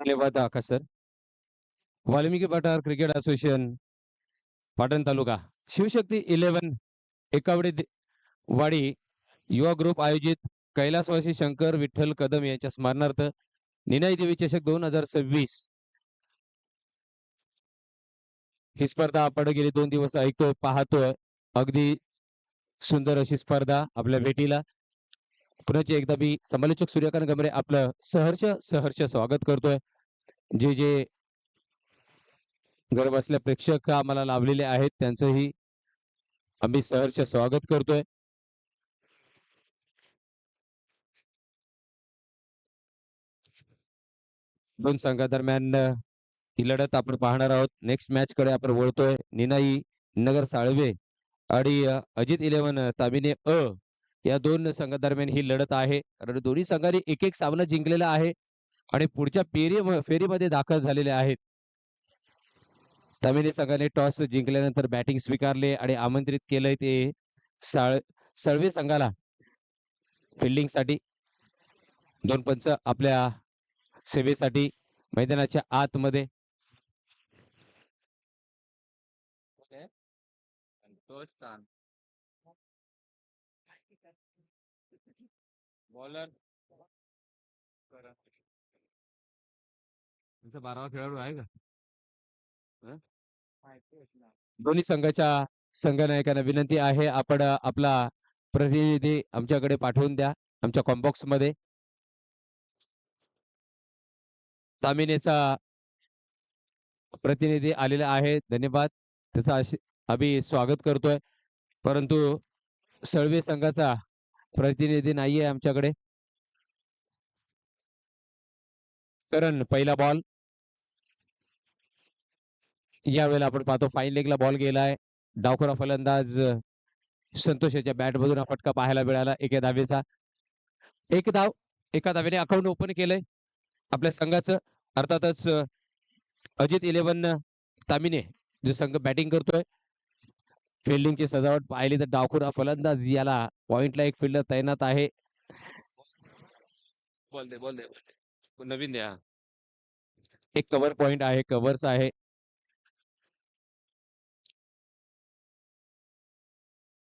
धन्यवाद आकाश सर. वाल्मिकी पठार cricket association Patan taluka. Shivshakti eleven Ekawade Wadi युवा ग्रुप आयोजित कैलासवासी शंकर विठ्ठल कदम यांच्या स्मरणार्थ निनाई देवी चषक दोन हजार सव्वीस. ही स्पर्धा आपण गेले दोन दिवस ऐकतोय पाहतोय. अगदी सुंदर अशी स्पर्धा आपल्या भेटीला. पुन्हा एकदा मी समालोचक सूर्यकांत गमरे आपलं सहर्ष सहर्ष स्वागत करतोय. जे जे घर बसल्या प्रेक्षक आम्हाला लाभलेले आहेत त्यांचंही आम्ही सहर्ष स्वागत करतोय. दोन संघादरम्यान ही लढत आपण पाहणार आहोत. नेक्स्ट मॅच कडे आपण वळतोय. निनाई नगर साळवे आणि अजित इलेव्हन तामिने अ या दोन संघादरम्यान ही लढत आहे. कारण दोन्ही संघांनी एक एक सामना जिंकलेला आहे आणि पुढच्या फेरी फेरीमध्ये दाखल झालेले आहेत. तामिने संघाने टॉस जिंकल्यानंतर बॅटिंग स्वीकारले आणि आमंत्रित केलंय ते साळ सळवे संघाला. फिल्डिंगसाठी दोन पंच आपल्या सेवेसाठी मैदानाच्या आतमध्ये. बॉलर. बारावा खेळाडू आहे का? दोन्ही संघाच्या संघनायकांना विनंती आहे आपण आपला प्रतिनिधी आमच्याकडे पाठवून द्या आमच्या कॉम्बॉक्समध्ये तामिनेचा प्रतिनिधी आलेला आहे धन्यवाद. त्याचा आशी- आम्ही स्वागत करतोय. परंतु सळवे संघाचा प्रतिनिधी नाहीये आमच्याकडे. करण पहिला बॉल यावेळेला आपण पाहतो फाईन लेगला बॉल गेलाय. डावखोरा फलंदाज संतोषाच्या संतोष याच्या बॅट मधून हा फटका पाहायला मिळाला एका धावेचा. एक धाव एका धावेने अकाउंट ओपन केलंय. आपल्या संघाचं अर्थातच अजित इलेव्हन तामिने जो संघ बॅटिंग करतोय. फिल्डिंगची सजावट पाहिली तर डावखोरा फलंदाज याला पॉइंटला एक फिल्डर तैनात आहे. बोल दे बोल दे नवीन द्या. एक कव्हर पॉइंट आहे कव्हर्स आहे.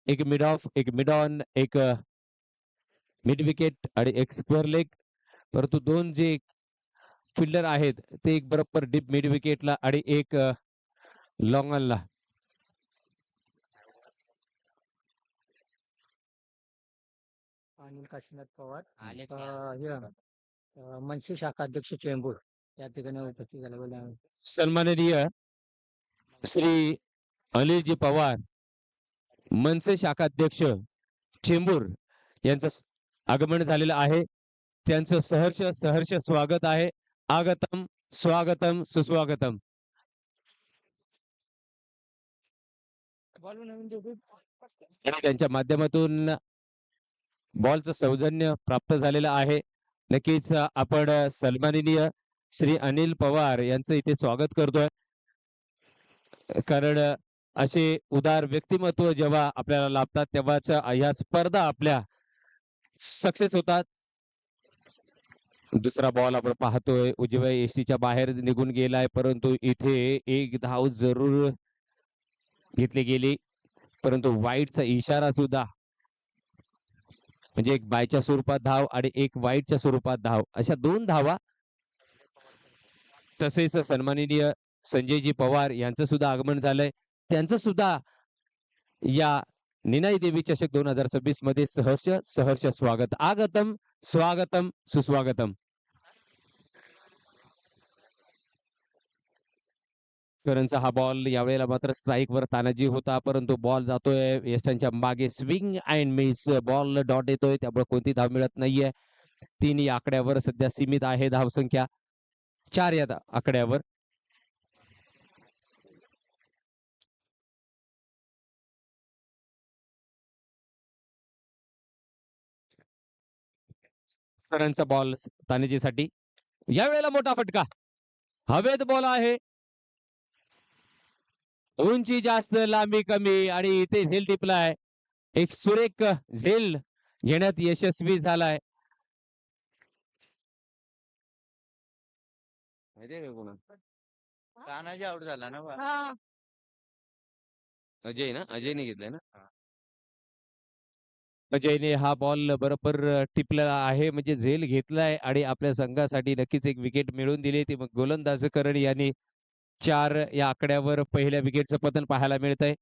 एक मिड ऑफ एक मिड ऑन एक मिड विकेट आणि एक स्क्वेअर लेग परंतु दोन जे फिल्डर आहेत ते एक बरोबर डीप मिड विकेटला आणि एक लॉंग ऑनला अनिल काशीनाथ पवार आले अ, हे अ, मनसे शाखा अध्यक्ष चेंबूर या ठिकाणी उपस्थित झाले आहे सन्माननीय श्री अनिलजी पवार मनसे शाखा अध्यक्ष चेंबूर यांचं स- आगमन झालेलं आहे. त्यांचं सहर्ष सहर्ष स्वागत आहे. आगतम स्वागतम सुस्वागतम. आणि त्यांच्या माध्यमातून बॉलचं सौजन्य प्राप्त झालेलं आहे. नक्कीच आपण सन्माननीय श्री अनिल पवार यांचं इथे स्वागत करतोय. कारण असे उदार व्यक्तिमत्व जेव्हा आपल्याला लाभतात तेव्हाच या ह्या स्पर्धा आपल्या सक्सेस होतात. दुसरा बॉल आपण पाहतोय. उजव्या एसटीच्या बाहेर निघून गेलाय परंतु इथे एक धाव जरूर घेतली गेली. परंतु वाईटचा इशारा सुद्धा म्हणजे एक बायच्या स्वरूपात धाव आणि एक वाईटच्या स्वरूपात धाव अशा दोन धावा. तसेच सन्माननीय संजयजी पवार यांचं सुद्धा आगमन झालंय. त्यांचं सुद्धा या निनाई देवी चषक दोन हजार सव्वीसमध्ये सहर्ष सहर्ष स्वागत. आगतम स्वागतम सुस्वागतम. करंचा हा बॉल यावेळेला मात्र स्ट्राईक वर तानाजी होता परंतु बॉल जातोय वेस्टर्नच्या मागे swing and miss ball dot येतोय त्यामुळे कोणती धाव मिळत नाहीये. तीन या आकड्यावर सध्या सीमित आहे धावसंख्या चार या आकड्यावर. रनचा बॉल तानाजीसाठी. यावेळेला मोठा फटका. हवेत बॉल आहे. उंची जास्त लांबी कमी आणि इथे झेल टिपलाय. एक सुरेख झेल घेण्यात यशस्वी झालाय. तानाजी आउट झाला ना बा. अजय ना? अजयने घेतलाय ना? अजयने हा बॉल बरोबर टिपलेला आहे. म्हणजे झेल घेतलाय आणि आपल्या संघासाठी नक्कीच एक विकेट मिळवून दिली. ती मग गोलंदाज करण यांनी चार या आकड्यावर पहिल्या विकेटचं पतन पाहायला मिळतंय.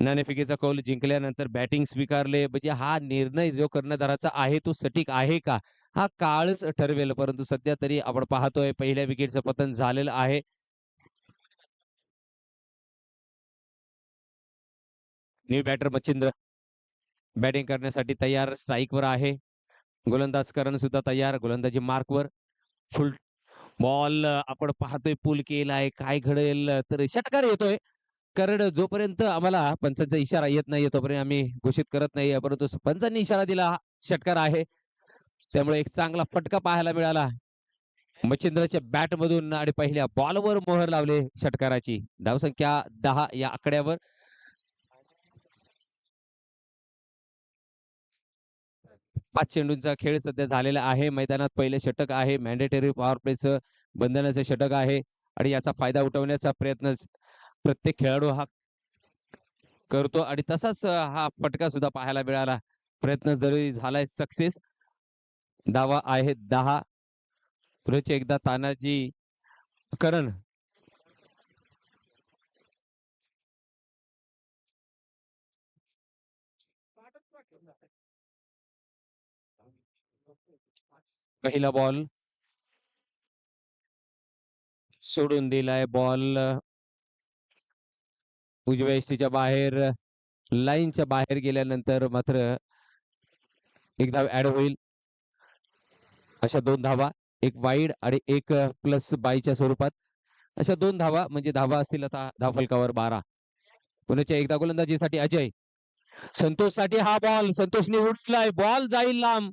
नाणेफिकेचा कौल जिंकल्यानंतर बॅटिंग स्वीकारले. म्हणजे हा निर्णय जो कर्णधाराचा आहे तो सटीक आहे का? हा काळच ठरवेल. परंतु सध्या तरी आपण पाहतोय पहिल्या विकेटचं पतन झालेलं आहे. New batter Machhindra. बॅटिंग करण्यासाठी तयार स्ट्राईकवर आहे. गोलंदाज करण सुद्धा तयार. गोलंदाजी मार्कवर फुल बॉल आपण पाहतोय पूल केलाय काय घडेल तर षटकार येतोय. कारण जोपर्यंत आम्हाला पंचांचा इशारा येत नाही तोपर्यंत आम्ही घोषित करत नाही परंतु पंचांनी इशारा दिला षटकार आहे. त्यामुळे एक चांगला फटका पाहायला मिळाला. मच्छिंद्रच्या बॅट मधून आणि पहिल्या बॉलवर मोहर लावले षटकाराची. धावसंख्या दहा या आकड्यावर. पाच चेंडूंचा खेळ सध्या झालेला आहे. मैदानात पहिले षटक आहे. मॅन्डेटरी पॉवर प्लेचं बंधनाचं षटक आहे. आणि याचा फायदा उठवण्याचा प्रयत्न प्रत्येक खेळाडू हा करतो. आणि तसाच हा फटका सुद्धा पाहायला मिळाला. प्रयत्न जरी झालाय सक्सेस धावा आहे दहा. पुढचे एकदा तानाजी करण पहिला बॉल. सोडून दिलाय बॉल. उजव्या एसटीच्या बाहेर लाईनच्या बाहेर गेल्यानंतर मात्र एक धाव ऍड होईल. अशा दोन धावा एक वाईड आणि एक प्लस बाईच्या स्वरूपात. अशा दोन धावा म्हणजे धावा असतील आता धाव फलकावर बारा. पुण्याच्या एकदा गोलंदाजीसाठी अजय. संतोषसाठी हा बॉल संतोषने उठलाय बॉल जाईल लांब.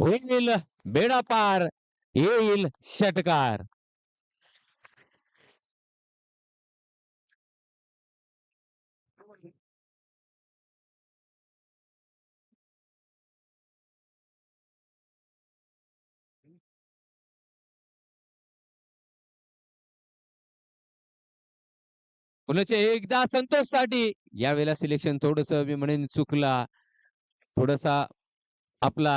होईल बेडा पार येईल षटकार. पुण्याचे एकदा संतोषसाठी यावेळेला सिलेक्शन थोडस मी म्हणेन चुकला. थोडासा आपला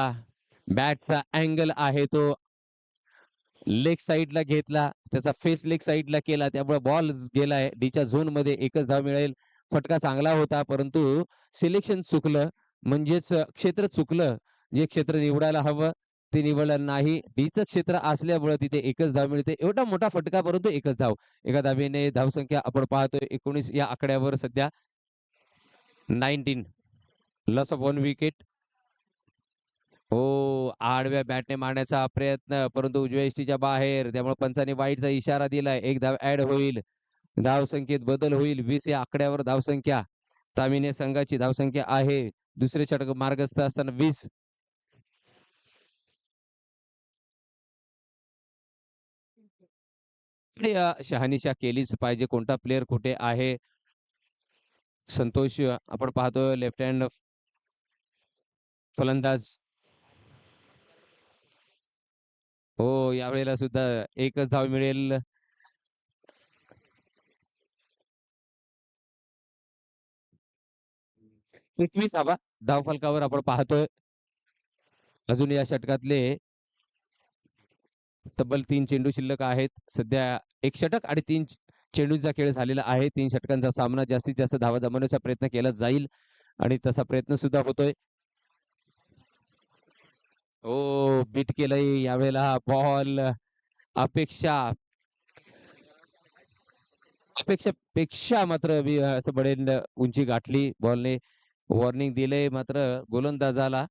बॅटचा अँगल आहे तो. लेग साईडला घेतला त्याचा फेस लेग साईडला केला त्यामुळे बॉल गेलाय. डीच्या झोनमध्ये एकच धाव मिळेल. फटका चांगला होता परंतु सिलेक्शन चुकलं. म्हणजेच क्षेत्र चुकलं. जे क्षेत्र निवडायला हवं ते निवडलं नाही. डीचं क्षेत्र असल्यामुळे तिथे एकच धाव मिळते. एवढा मोठा फटका परंतु एकच धाव. एका धावेने धावसंख्या आपण पाहतोय. एकोणीस या आकड्यावर सध्या. Nineteen. Loss of one wicket हो आडव्या बॅटने मारण्याचा प्रयत्न परंतु उजव्या इष्टीच्या बाहेर त्यामुळे पंचाने वाईटचा इशारा दिलाय. एक धाव ऍड होईल धावसंख्येत बदल होईल. वीस या आकड्यावर धावसंख्या. तामिने संघाची धावसंख्या आहे. दुसरे षटक मार्गस्थ असताना वीस. शहानिशा केलीच पाहिजे. कोणता प्लेअर कुठे आहे? संतोष आपण पाहतोय लेफ्ट हँड फलंदाज. हो यावेळेला सुद्धा एकच धाव मिळेल. एकवीस धावा. धाव फलकावर आपण पाहतोय. अजून या षटकातले तब्बल तीन चेंडू शिल्लक आहेत. सध्या एक षटक आणि तीन चेंडूंचा खेळ झालेला आहे. तीन षटकांचा सामना जास्तीत जास्त धावा जमवण्याचा प्रयत्न केला जाईल आणि तसा प्रयत्न सुद्धा होतोय. ओ बीट केलंय यावेळेला बॉल अपेक्षा. अपेक्षापेक्षा मात्र असं म्हणेन उंची गाठली बॉलने वॉर्निंग दिले मात्र गोलंदाजाला.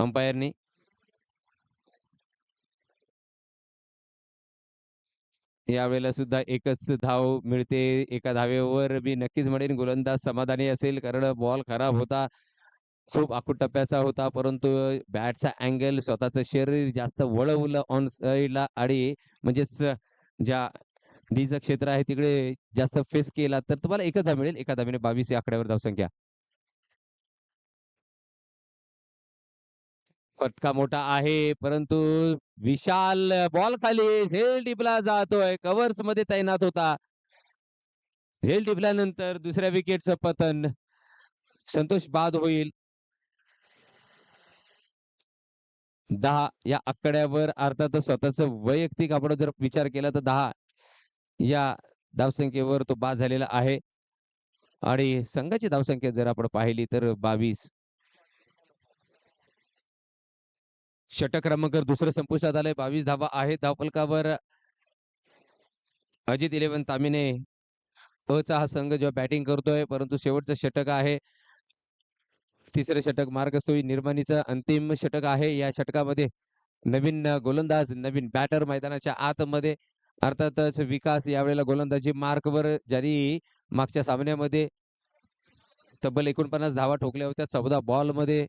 अंपायरनी यावेळेला सुद्धा एकच धाव मिळते. एका धावेवर मी नक्कीच म्हणेन गोलंदाज समाधानी असेल कारण बॉल खराब होता. खूप आखूट टप्प्याचा होता परंतु बॅटचा अँगल स्वतःच शरीर जास्त वळवलं ऑन साईडला आणि म्हणजेच ज्या डीचं क्षेत्र आहे तिकडे जास्त फेस केला तर तुम्हाला एकदा धाव मिळेल एका धामीने बावीस या आकड्यावर धावसंख्या फटका मोठा आहे परंतु विशाल बॉल खाली झेल टिपला जातोय कव्हर्समध्ये तैनात होता. झेल टिपल्यानंतर दुसऱ्या विकेटचं पतन संतोष बाद होईल. दहा या आकड्यावर अर्थातच स्वतःच वैयक्तिक आपण जर विचार केला तर दहा या धावसंख्येवर तो बाद झालेला आहे. आणि संघाची धावसंख्या जर आपण पाहिली तर बावीस. षटक क्रमांक दुसरं संपुष्टात आलंय. बावीस धावा आहे धावफलकावर अजित इलेव्हन तामिने अचा हा संघ जेव्हा बॅटिंग करतोय परंतु शेवटचं षटक आहे. तिसरं षटक मार्गसोयी निर्माणीचं अंतिम षटक आहे. या षटकामध्ये नवीन गोलंदाज नवीन बॅटर मैदानाच्या आतमध्ये अर्थातच विकास यावेळेला गोलंदाजी मार्कवर ज्यांनी मागच्या सामन्यामध्ये तब्बल एकोणपन्नास धावा ठोकल्या होत्या. चौदा बॉलमध्ये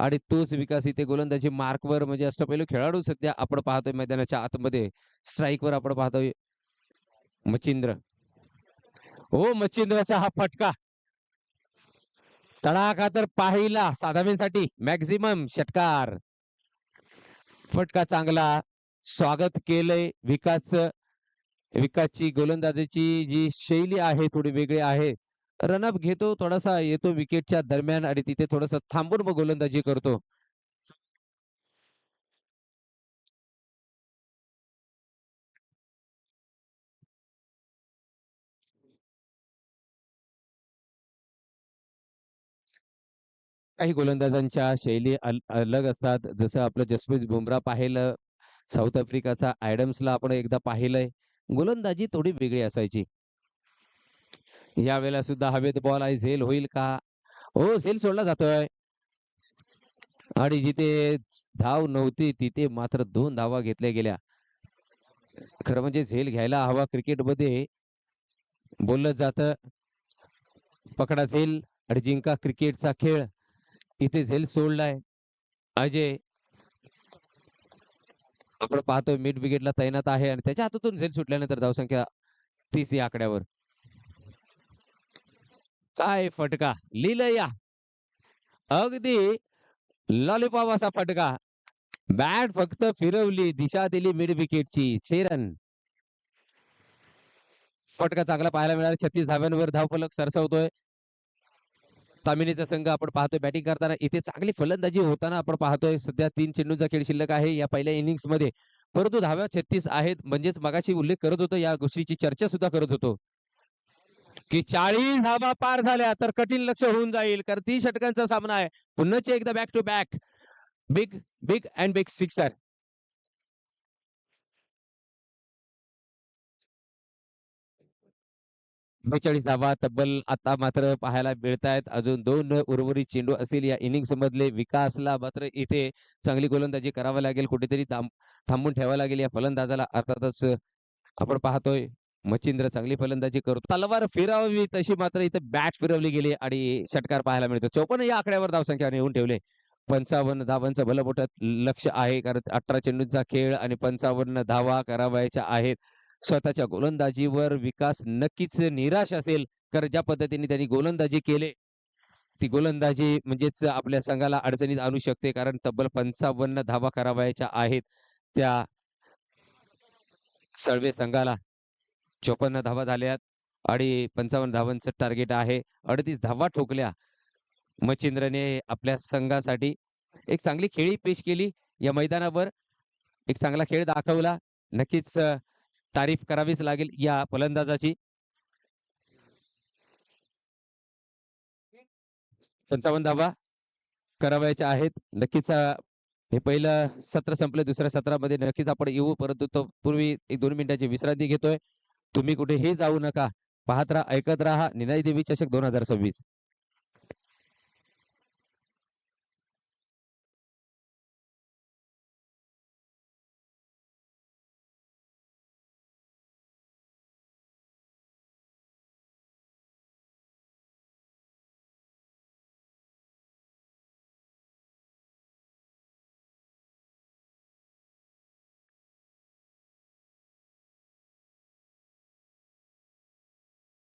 आणि तोच विकास इथे गोलंदाजी मार्कवर म्हणजे अष्टपैलू खेळाडू सध्या आपण पाहतोय मैदानाच्या आतमध्ये. स्ट्राईकवर आपण पाहतोय मच्छिंद्र. हो मच्छिंद्राचा हा फटका. तडाखा तर पाहिला साधावींसाठी. मॅक्झिमम षटकार. फटका चांगला. स्वागत केलंय विकास विकासची गोलंदाजीची जी शैली आहे थोडी वेगळी आहे. रनअप घेतो थोडासा येतो विकेटच्या दरम्यान आणि तिथे थोडासा थांबून मग गोलंदाजी करतो. काही गोलंदाजांच्या शैली अल- अलग असतात. जसं आपलं जसप्रीत बुमरा पाहिलं साऊथ आफ्रिकाचा ऍडम्सला आपण एकदा पाहिलंय. गोलंदाजी थोडी वेगळी असायची. यावेळेला सुद्धा हवेत बॉल आहे. झेल होईल का? हो झेल सोडला जातोय. आणि जिथे धाव नव्हती तिथे मात्र दोन धावा घेतल्या गेल्या. खरं म्हणजे झेल घ्यायला हवा क्रिकेटमध्ये. बोललं जातं. पकडा झेल आणि जिंका क्रिकेटचा खेळ. इथे झेल सोडलाय. अजय. आपण पाहतोय मिड विकेटला तैनात आहे आणि त्याच्या हातातून झेल सुटल्यानंतर धावसंख्या तीस या आकड्यावर. काय फटका? लिहिलं या अगदी लॉलीपॉप असा फटका. बॅट फक्त फिरवली दिशा दिली मिड विकेटची. छेरन. फटका चांगला पाहायला मिळाला. छत्तीस धाव्यांवर धावफलक सरसवतोय. तामिनीचा संघ आपण पाहतोय. बॅटिंग करताना इथे चांगली फलंदाजी होताना आपण पाहतोय. सध्या तीन चेंडूंचा खेळ शिल्लक आहे या पहिल्या इनिंग्समध्ये परंतु धाव्या छत्तीस आहेत. म्हणजेच मगाशी उल्लेख करत होतो. या गोष्टीची चर्चा सुद्धा करत होतो. की चाळीस धावा पार झाल्या तर कठीण लक्ष होऊन जाईल. कारण तीन षटकांचा सामना आहे. पुन्हा एकदा back to back big big and big sixer बेचाळीस धावा तब्बल आता मात्र पाहायला मिळत आहेत अजून दोन उर्वरित चेंडू असतील या इनिंग्स मधले. विकासला मात्र इथे चांगली गोलंदाजी करावी लागेल. कुठेतरी थांबून ठेवावं लागेल या फलंदाजाला. अर्थातच आपण पाहतोय मच्छिंद्र चांगली फलंदाजी करतो. तलवार फिरावी तशी मात्र इथे बॅट फिरवली गेली आणि षटकार पाहायला मिळतो. चौपन्न या आकड्यावर धावसंख्या नेऊन ठेवले. पंचावन्न धावांचं भलं मोठं लक्ष आहे. कारण अठरा चेंडूंचा खेळ आणि पंचावन्न धावा करावायच्या आहेत. स्वतःच्या गोलंदाजीवर विकास नक्कीच निराश असेल कारण ज्या पद्धतीने त्यांनी गोलंदाजी केले ती गोलंदाजी म्हणजेच आपल्या संघाला अडचणीत आणू शकते कारण तब्बल पंचावन्न धावा करावायच्या आहेत त्या सळवे संघाला. चोपन्न धावा झाल्यात आणि पंचावन्न धावांचं टार्गेट आहे. अडतीस धावा ठोकल्या. मच्छिंद्रने आपल्या संघासाठी एक चांगली खेळी पेश केली. या मैदानावर एक चांगला खेळ दाखवला. नक्कीच तारीफ करावीच लागेल या फलंदाजाची. पंचावन्न धावा करावयाच्या आहेत. नक्कीच हे पहिलं सत्र संपलं दुसऱ्या सत्रामध्ये नक्कीच आपण येऊ परंतु तो पूर्वी एक दोन मिनिटाची विश्रांती घेतोय. तुम्ही कुठेही जाऊ नका. पाहत राहा ऐकत राहा. निनाई देवी चषक दोन हजार सव्वीस.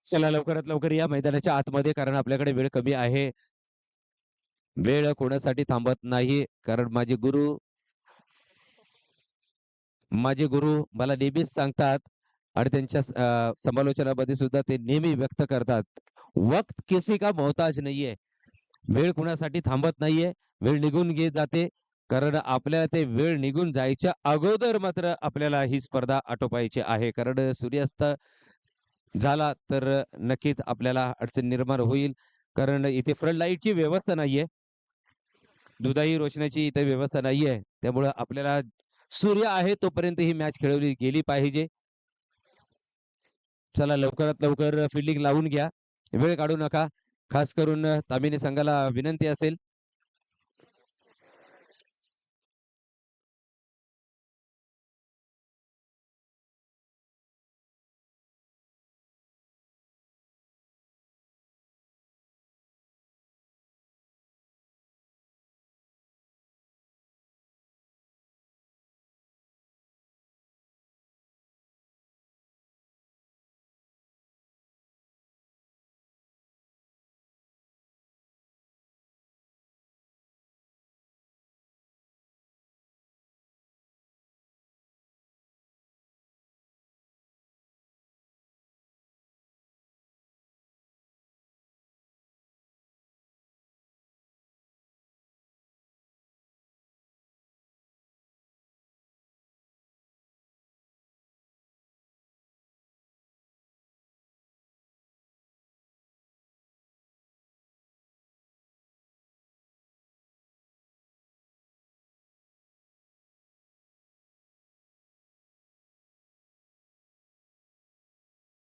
चला लवकरात लवकर या मैदानाच्या आतमध्ये कारण आपल्याकडे वेळ कमी आहे. वेळ कोणासाठी थांबत नाही कारण माझे गुरु माझे गुरु मला नेहमीच सांगतात आणि त्यांच्या समालोचनामध्ये सुद्धा ते नेहमी व्यक्त करतात. वक्त किसी का मोहताज नाहीये. वेळ कुणासाठी थांबत नाहीये. वेळ निघून घेत जाते कारण आपल्याला ते वेळ निघून जायच्या अगोदर मात्र आपल्याला ही स्पर्धा आटोपायची आहे. कारण सूर्यास्त झाला तर नक्कीच आपल्याला अडचण निर्माण होईल. कारण इथे फ्रंट लाईटची व्यवस्था नाहीये. दुधाई रोशनाची इथे व्यवस्था नाहीये. त्यामुळं आपल्याला सूर्य आहे तोपर्यंत ही मॅच खेळवली गेली पाहिजे. चला लवकरात लवकर फिल्डिंग लावून घ्या. वेळ काढू नका. खास करून तामिनी संघाला विनंती असेल.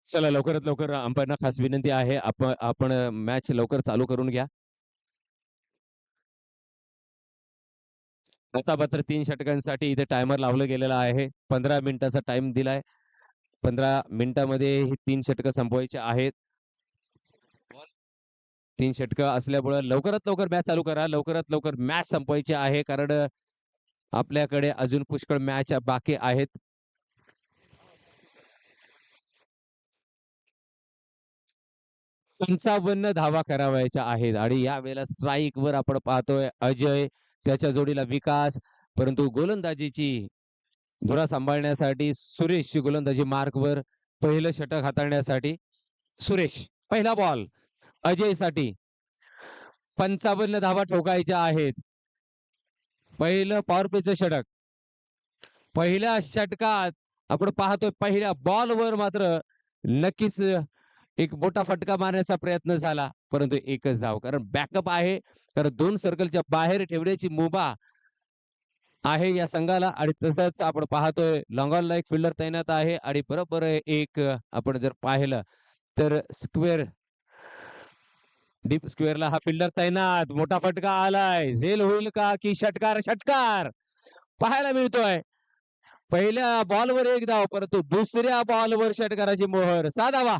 चला लवकरात लवकर अंपायरना खास विनंती आहे आपण आपण मॅच लवकर चालू करून घ्या. आता मात्र तीन षटकांसाठी इथे टायमर लावलं गेलेलं आहे. पंधरा मिनिटाचा टाइम दिलाय. पंधरा मिनिटामध्ये ही तीन षटकं संपवायची आहेत. तीन षटकं असल्यामुळे लवकरात लवकर मॅच चालू करा. लवकरात लवकर मॅच संपवायची आहे. कारण आपल्याकडे अजून पुष्कळ मॅच बाकी आहेत. पंचावन्न धावा करावायच्या आहेत. आणि यावेळेला स्ट्राईक वर आपण पाहतोय अजय त्याच्या जोडीला विकास परंतु गोलंदाजीची धुरा सांभाळण्यासाठी सुरेश गोलंदाजी मार्क वर पहिलं षटक हाताळण्यासाठी सुरेश पहिला बॉल अजयसाठी पंचावन्न धावा ठोकायच्या आहेत. पहिलं पॉवर प्लेचं षटक. पहिल्या षटकात आपण पाहतोय पहिल्या बॉलवर मात्र नक्कीच एक मोठा फटका मारण्याचा प्रयत्न झाला परंतु एकच धाव. कारण बॅकअप आहे कारण दोन सर्कलच्या बाहेर ठेवण्याची मुभा आहे या संघाला आणि तसंच आपण पाहतोय लॉंगॉनला एक फिल्डर तैनात आहे आणि बरोबर एक आपण जर पाहिलं तर स्क्वेअर डीप स्क्वेअरला हा फिल्डर तैनात. मोठा फटका आलाय. झेल होईल का की षटकार षटकार? पाहायला मिळतोय. पहिल्या बॉलवर एक धाव परंतु दुसऱ्या बॉलवर षटकाराची मोहर. साधावा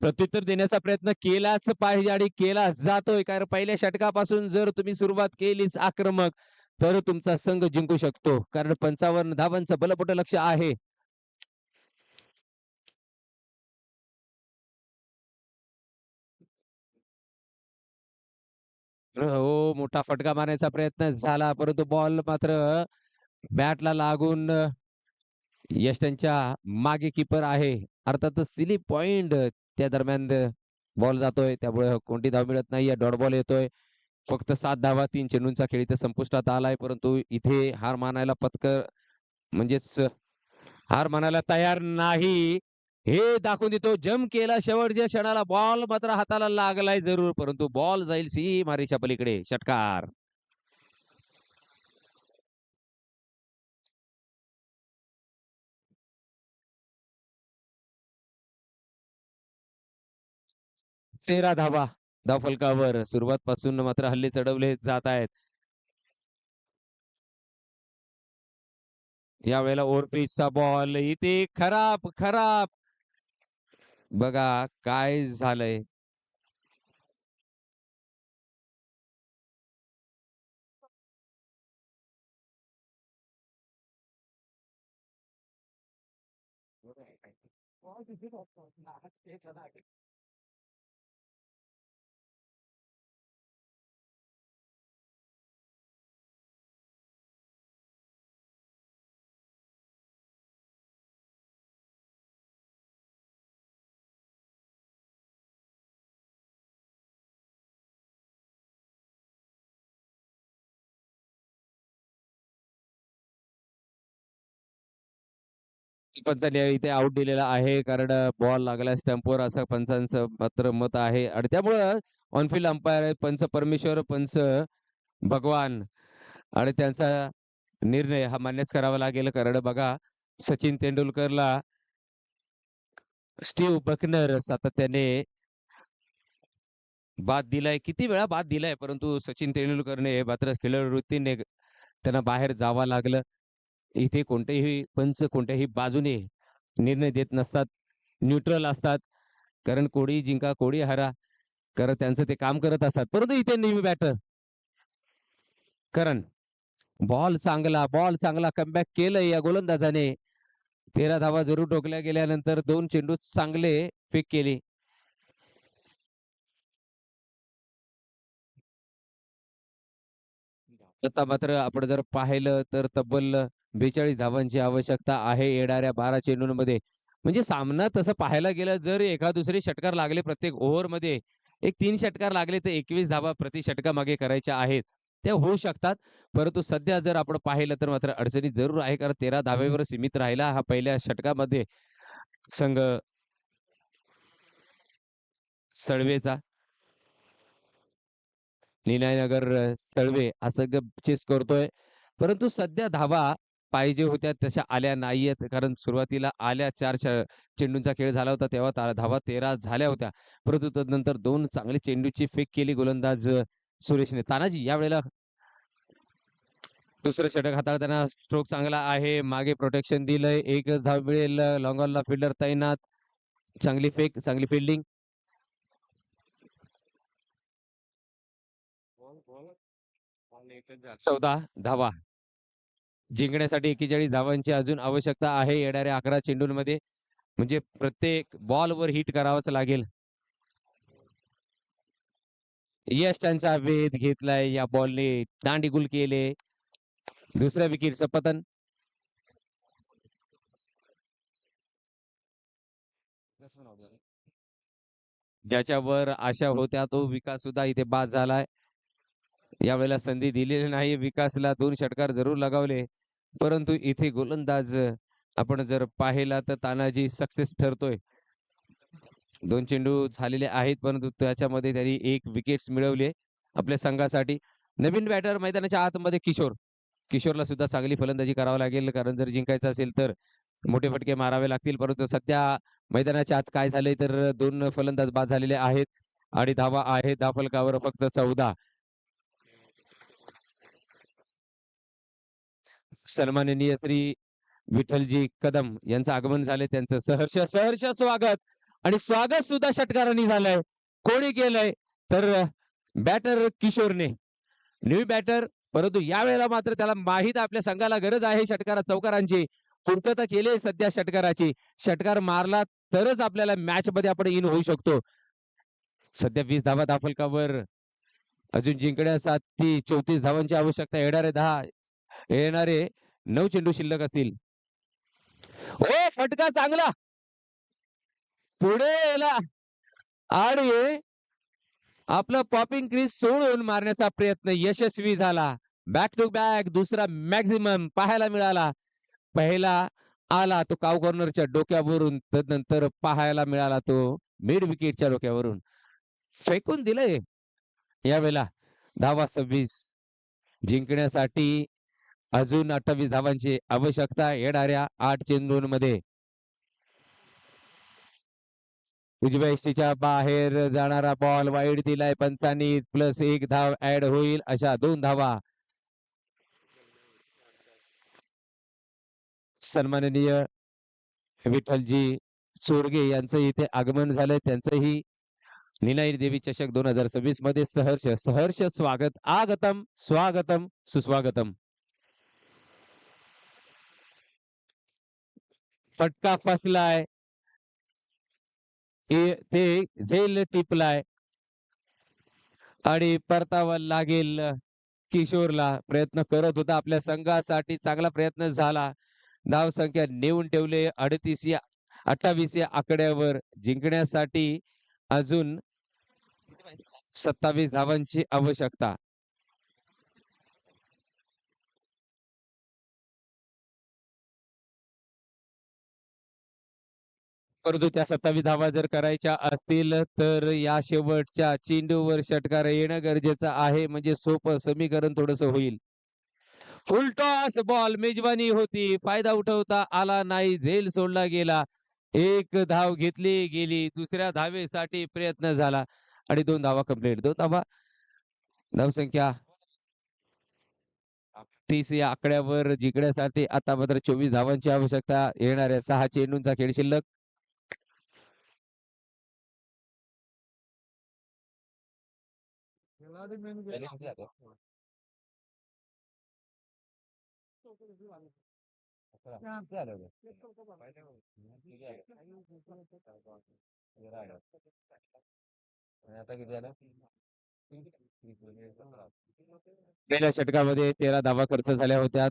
प्रत्युत्तर देण्याचा प्रयत्न केलाच पाहिजे आणि केला जातोय. कारण पहिल्या षटकापासून जर तुम्ही सुरुवात केलीच आक्रमक तर तुमचा संघ जिंकू शकतो. कारण पंचावन्न धावांचं बलपट लक्ष आहे. हो मोठा फटका मारण्याचा प्रयत्न झाला. परंतु बॉल मात्र बॅटला लागून यश त्यांच्या मागे किपर आहे. अर्थातच सिली पॉइंट त्या दरम्यान बॉल जातोय. त्यामुळे कोणती धाव मिळत नाहीये. डॉट बॉल येतोय. फक्त सात धावा तीन चेंडूंचा खेळ इथे संपुष्टात आलाय. परंतु इथे हार मानायला पत्कर म्हणजेच हार मानायला तयार नाही. हे दाखवून देतो. जम केला शेवटच्या क्षणाला बॉल मात्र हाताला लागलाय जरूर. परंतु बॉल जाईल सी मारीच्या पलीकडे. षटकार. तेरा धावा. धावफलकावर. सुरुवात पासून मात्र हल्ले चढवले जात आहेत. यावेळेला ओव्हरपिचचा बॉल. इथे खराब खराब. बघा काय झालंय. पंचांनी इथे आउट दिलेला आहे. कारण बॉल लागला स्टंपवर असं पंचांचं मात्र मत आहे. आणि त्यामुळं ऑनफिल्ड अंपायर पंच परमेश्वर पंच भगवान. आणि त्यांचा निर्णय हा मान्यच करावा लागेल. कारण बघा सचिन तेंडुलकरला स्टीव्ह बकनर सातत्याने बाद दिलाय. किती वेळा बाद दिलाय? परंतु सचिन तेंडुलकरने मात्र खेळ वृत्तीने त्यांना बाहेर जावं लागलं. इथे कोणतेही पंच कोणत्याही बाजूने निर्णय देत नसतात न्यूट्रल असतात. कारण कोडी जिंका कोडी हरा. कारण त्यांचं ते काम करत असतात. परंतु इथे नेहमी बॅटर करण बॉल चांगला बॉल चांगला कमबॅक केलं या गोलंदाजाने. तेरा धावा जरूर टोकल्या गेल्यानंतर दोन चेंडू चांगले फेक केले. आता मात्र आपण जर पाहिलं तर तब्बल बेचाळीस धावांची आवश्यकता आहे येणाऱ्या बारा चेंडूंमध्ये. म्हणजे सामना तसं पाहायला गेलं जर एका दुसरे षटकार लागले प्रत्येक ओव्हरमध्ये एक तीन षटकार लागले तर एकवीस धावा प्रति षटकामागे करायच्या आहेत. त्या होऊ शकतात. परंतु सध्या जर आपण पाहिलं तर मात्र अडचणी जरूर आहे कारण तेरा धावेवर सीमित राहिला हा पहिल्या षटकामध्ये संघ सळवेचा. निनायनगर सळवे असं चेस करतोय. परंतु सध्या धावा पाहिजे होत्या तशा आल्या नाहीयेत. कारण सुरुवातीला आल्या चार चेंडूंचा खेळ झाला होता तेव्हा धावा तेरा झाल्या होत्या. परंतु तदनंतर दोन चांगली चेंडूची फेक केली गोलंदाज सुरेशने. तानाजी यावेळेला दुसरं षटक हाताळताना स्ट्रोक चांगला आहे. मागे प्रोटेक्शन दिलंय. एक धाव मिळेल लॉंगॉलला फिल्डर तैनात. चांगली फेक चांगली फिल्डिंग चौदा धावा. जिंकण्यासाठी एकेचाळीस धावांची अजून आवश्यकता आहे येणाऱ्या अकरा चेंडूंमध्ये. म्हणजे प्रत्येक बॉलवर हिट करावाच लागेल. यश त्यांचा वेध घेतलाय या बॉलने. दांडीगुल केले. दुसऱ्या विकेटचं पतन. ज्याच्यावर आशा होत्या तो विकास सुद्धा इथे बाद झालाय. यावेळेला संधी दिलेली नाही. विकासला दोन षटकार जरूर लगावले. परंतु इथे गोलंदाज आपण जर पाहिला तर तानाजी सक्सेस ठरतोय. दोन चेंडू झालेले आहेत परंतु त्याच्यामध्ये त्यांनी एक विकेट्स मिळवले आपल्या संघासाठी. नवीन बॅटर मैदानाच्या आतमध्ये किशोर. किशोरला सुद्धा चांगली फलंदाजी करावी लागेल कारण जर जिंकायचं असेल तर मोठे फटके मारावे लागतील. परंतु सध्या मैदानाच्या आत काय झाले तर दोन फलंदाज बाद झालेले आहेत. आणि धावा आहेत दहा फलकावर फक्त चौदा. सन्माननीय श्री विठ्ठलजी कदम यांचं आगमन झाले त्यांचं सहर्ष सहर्ष स्वागत आणि स्वागत सुद्धा षटकारांनी झालंय. कोणी केलंय? तर बॅटर किशोरने. न्यू बॅटर परंतु यावेळेला मात्र त्याला माहीत आपल्या संघाला गरज आहे षटकारा चौकारांची. पूर्तता केली आहे सध्या षटकाराची. षटकार मारला तरच आपल्याला मॅच मध्ये आपण इन होऊ शकतो. सध्या वीस धावा दाफलकावर अजून जिंकण्यासाठी चौतीस धावांची आवश्यकता येणार आहे दहा येणारे नऊ चेंडू शिल्लक असतील. ओ फटका चांगला. पुढे याला. आणि आपलं पॉपिंग क्रीज सोडून मारण्याचा प्रयत्न यशस्वी झाला. बॅक टू बॅक दुसरा मॅक्झिमम पाहायला मिळाला. पहिला आला तो काव कॉर्नरच्या डोक्यावरून तदनंतर पाहायला मिळाला तो मिड विकेटच्या डोक्यावरून. फेकून दिलंय. यावेळेला धावा सव्वीस जिंकण्यासाठी अजून अठ्ठावीस धावांची आवश्यकता येणाऱ्या आठ चेंडूंमध्ये उजव्या इष्टीच्या बाहेर जाणारा बॉल वाईड दिलाय पंचानी. प्लस एक धाव ऍड होईल अशा दोन धावा. सन्माननीय विठ्ठलजी चोरगे यांचं इथे आगमन झालंय. त्यांचंही निनाई देवी चषक दोन हजार सव्वीसमध्ये सहर्ष सहर्ष स्वागत आगतम स्वागतम सुस्वागतम. फटका फसलाय. ते झेल टिपलाय. आणि परतावा लागेल किशोरला. प्रयत्न करत होता आपल्या संघासाठी. चांगला प्रयत्न झाला. धाव संख्या नेऊन ठेवले. अडतीस या अठ्ठावीस या आकड्यावर जिंकण्यासाठी अजून सत्तावीस धावांची आवश्यकता. परंतु त्या सत्तावीस धावा जर करायच्या असतील तर या शेवटच्या चेंडूवर षटकार येणं गरजेचं आहे. म्हणजे सोपं समीकरण थोडस होईल. फुल टॉस बॉल मेजवानी होती. फायदा उठवता आला नाही. झेल सोडला गेला. एक धाव घेतली गेली. दुसऱ्या धावेसाठी प्रयत्न झाला आणि दोन धावा कंप्लीट दोन धावा. धावसंख्या तीस या आकड्यावर जिंकण्यासाठी आता मात्र चोवीस धावांची आवश्यकता. येणाऱ्या सहा चेंडूंचा खेळ शिल्लक पहिल्या षटकामध्ये तेरा धावा खर्च झाल्या होत्या.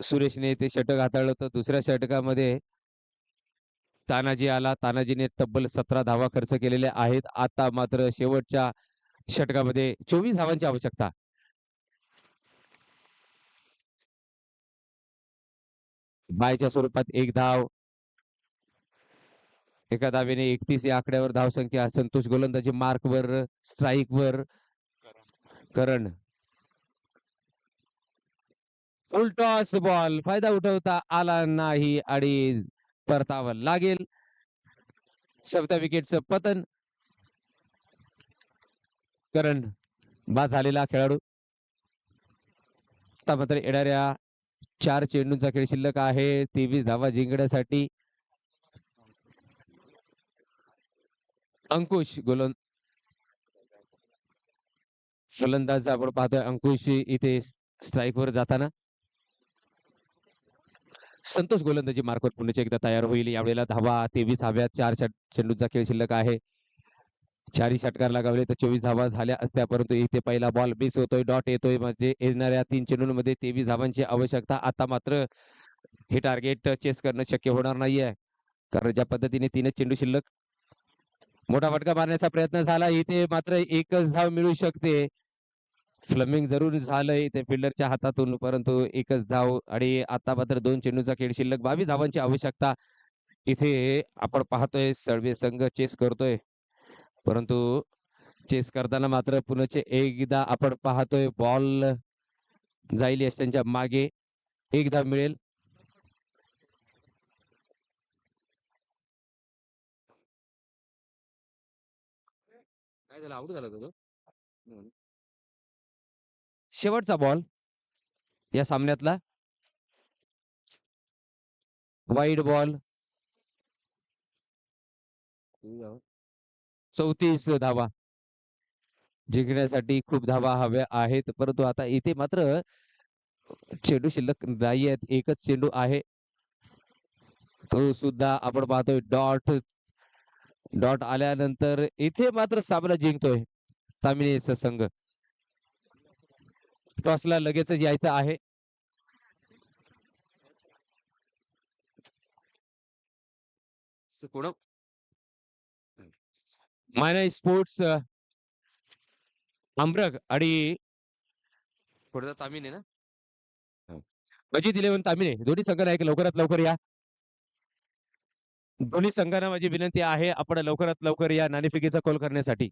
सुरेशने ते षटक हाताळलं होतं. दुसऱ्या षटकामध्ये तानाजी आला. तानाजीने तब्बल सतरा धावा खर्च केलेल्या आहेत. आता मात्र शेवटच्या षटकामध्ये चोवीस धावांची आवश्यकता. बायच्या स्वरूपात एक धाव. एका धावेने एकतीस या आकड्यावर धावसंख्या संतोष गोलंदाजी मार्कवर स्ट्राईकवर. करण. फुल टॉस बॉल फायदा उठवता आला नाही आणि परतावा लागेल. सप्ता विकेटचं पतन. करण बाद झालेला खेळाडू. आता मात्र येणाऱ्या चार चेंडूंचा खेळ शिल्लक आहे. तेवीस धावा जिंकण्यासाठी अंकुश गोलंद गोलंदाज आपण पाहतोय अंकुश इथे स्ट्राईक वर जाताना. संतोष गोलंदाजी मार्कवर पुण्याच्या एकदा तयार होईल. यावेळेला धावा तेवीस हव्या चार चेंडूंचा खेळ शिल्लक आहे. चारही षटकार लगावले तर चोवीस धावा झाल्या असत्या परंतु इथे पहिला बॉल मिस होतोय डॉट येतोय म्हणजे येणाऱ्या तीन चेंडूंमध्ये तेवीस धावांची आवश्यकता. आता मात्र हे टार्गेट चेस करणं शक्य होणार नाहीये कारण ज्या पद्धतीने तीनच चेंडू शिल्लक मोठा फटका मारण्याचा प्रयत्न झाला इथे मात्र एकच धाव मिळू शकते. फ्लमिंग जरूर झालंय ते फिल्डरच्या हातातून परंतु एकच धाव आणि आता मात्र दोन चेंडूचा खेळ शिल्लक बावीस धावांची आवश्यकता. इथे आपण पाहतोय सर्वे संघ चेस करतोय. परंतु चेस करताना मात्र पुण्याचे एकदा आपण पाहतोय बॉल जाईल यशांच्या मागे. एकदा मिळेल. काय झालं? आउट झाला तो? शेवटचा बॉल या सामन्यातला. वाईड बॉल चौतीस धावा. जिंकण्यासाठी खूप धावा हव्या आहेत. परंतु आता इथे मात्र चेंडू शिल्लक नाही आहेत. एकच चेंडू आहे. तो सुद्धा आपण पाहतोय डॉट डॉट आल्यानंतर इथे मात्र सामना जिंकतोय तामिनीचा संघ. टॉसला लगेच यायचं आहे. कोण? मायना स्पोर्ट्स अमरक आणि पुढचा तामिन आहे ना अजित इलेव्हन तामिने. दोन्ही संघ नायक लवकरात लवकर या. दोन्ही संघांना माझी विनंती आहे आपण लवकरात लवकर या नाणेफेकीचा कॉल करण्यासाठी.